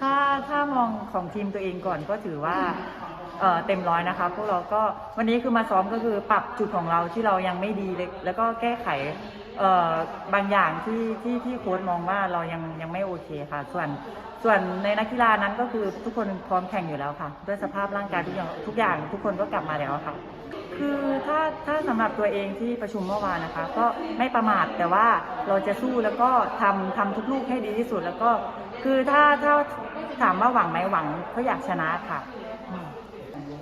ถ้าถ้ามองของทีมตัวเองก่อนก็ถือว่าเอ่อเต็มร้อยนะคะพวกเราก็วันนี้คือมาซ้อมก็คือปรับจุดของเราที่เรายังไม่ดีเลยแล้วก็แก้ไขเอ่อบางอย่างที่ที่ที่โค้ชมองว่าเรายังยังไม่โอเคค่ะ ส่วนส่วนในนักกีฬานั้นก็คือทุกคนพร้อมแข่งอยู่แล้วค่ะ ด้วยสภาพร่างกายทุกอย่างทุกอย่าง ทุกคนก็กลับมาแล้วค่ะ คือถ้าถ้าสำหรับตัวเองที่ประชุมเมื่อวานนะคะ ก็ไม่ประมาทแต่ว่าเราจะสู้แล้วก็ทำทำทุกลูกให้ดีที่สุดแล้วก็ คือถ้าถ้าถามว่าหวังไหมหวังก็อยากชนะค่ะ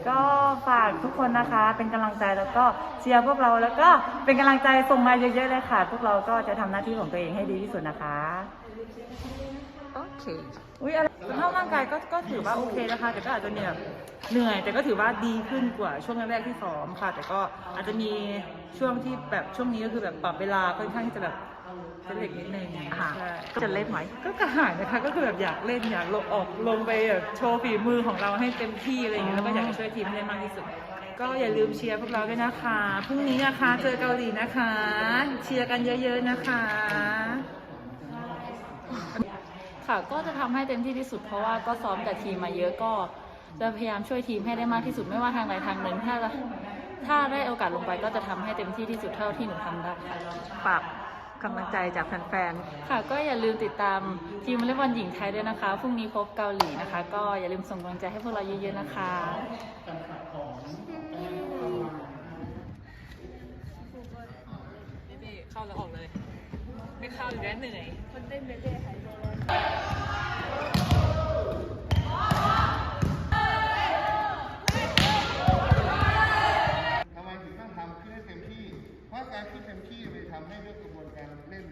ก็ ฝากทุกคนนะคะ เป็นกำลังใจแล้วก็เชียร์พวกเราแล้วก็เป็นกำลังใจส่งมาเยอะๆเลยค่ะ พวกเราก็จะทำหน้าที่ของตัวเองให้ดีที่สุดนะคะโอเคอุ้ยอะไรสภาพร่างกายก็ก็ถือว่าโอเคนะคะ แต่ก็อาจจะมีแบบเหนื่อย แต่ก็ถือว่าดีขึ้นกว่าช่วงแรกๆที่ซ้อมค่ะ แต่ก็อาจจะมีช่วงที่แบบช่วงนี้ก็คือแบบปรับเวลาค่อนข้างที่จะแบบ เป็นเด็กนิดนึงค่ะใช่จะเล่นไหมก็กระหายนะคะก็คือแบบอยากเล่นอยากลงออกลงไปแบบโชว์ฝีมือของเราให้เต็มที่อะไรอย่างเงี้ยแล้วก็อยากจะช่วยทีมให้ได้มากที่สุด ก็อย่าลืมเชียร์พวกเราด้วยนะคะพรุ่งนี้นะคะเจอเกาหลีนะคะ เชียร์กันเยอะ ๆนะคะ ค่ะก็จะทำให้เต็มที่ที่สุดเพราะว่าก็ซ้อมกับทีมมาเยอะก็จะพยายามช่วยทีมให้ได้มากที่สุดไม่ว่าทางใดทางหนึ่งถ้าถ้าได้โอกาสลงไปก็จะทำให้เต็มที่ที่สุดเท่าที่หนูทำได้ค่ะฝาก กำลังใจจากแฟนค่ะ ก็อย่าลืมติดตามทีมวอลเลย์บอลหญิงไทยด้วยนะคะ พรุ่งนี้พบเกาหลีนะคะ ก็อย่าลืมส่งกำลังใจให้พวกเราเยอะๆนะคะ เข้าแล้วออกเลย ไม่เข้าอยู่แล้วเหนื่อย คนเต้นเบเบ้หายตัวร้อน ที่ไปทำให้เรื่องกระบวนการเล่น